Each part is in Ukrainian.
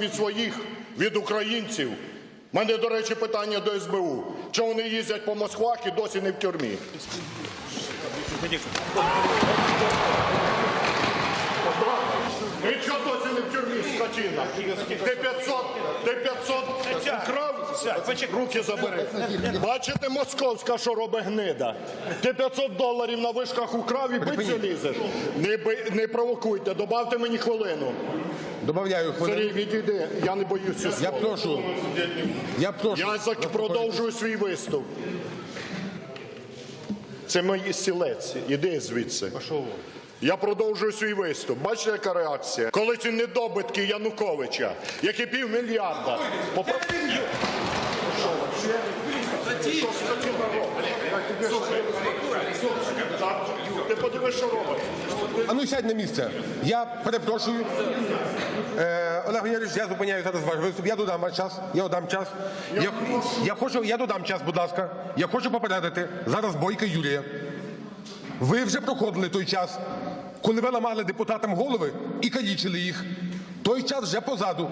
від своїх, від українців. У мене, до речі, питання до СБУ. Чому вони їздять по Москвах і досі не в тюрмі? Ти 500, ти 500 украв? Руки забери. Бачите, московська, що робить гнида? Ти 500 доларів на вишках украв і биться лізеш? Не, би- не провокуйте, добавте мені хвилину. Добавляю хвилину. Сергій, відійди, я не боюся Я слова. прошу. Я прошу. Я зак- продовжую свій виступ. Це мій стілець. Іди звідси. Я продовжую свій виступ. Бачите, яка реакція? Коли ці недобитки Януковича, які півмільярда. Так, Ти подивись, що робить. А ну сядь на місце. Я перепрошую. Е, Олег Валерійович, я зупиняю зараз ваш виступ. Я додам ваш час. Я додам час. Я, я хочу, я додам час, будь ласка. Я хочу попередити зараз Бойка Юрія. Ви вже проходили той час, коли ви ламали депутатам голови і калічили їх. Той час вже позаду.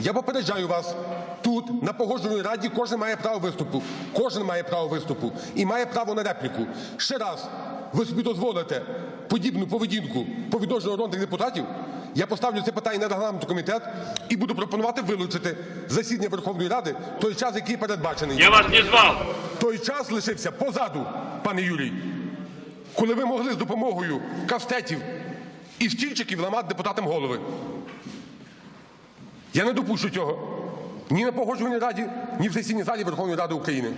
Я попереджаю вас. Тут, на погоджувальній раді, кожен має право виступу. Кожен має право виступу і має право на репліку. Ще раз ви собі дозволите подібну поведінку по відношенню народних депутатів. Я поставлю це питання на регламентний комітет і буду пропонувати вилучити засідання Верховної Ради той час, який передбачений. Я вас не звал. Той час лишився позаду, пане Юрій, коли ви могли з допомогою кастетів і стільчиків ламати депутатам голови. Я не допущу цього ні на погоджувальній раді, ні в сесійній залі Верховної Ради України.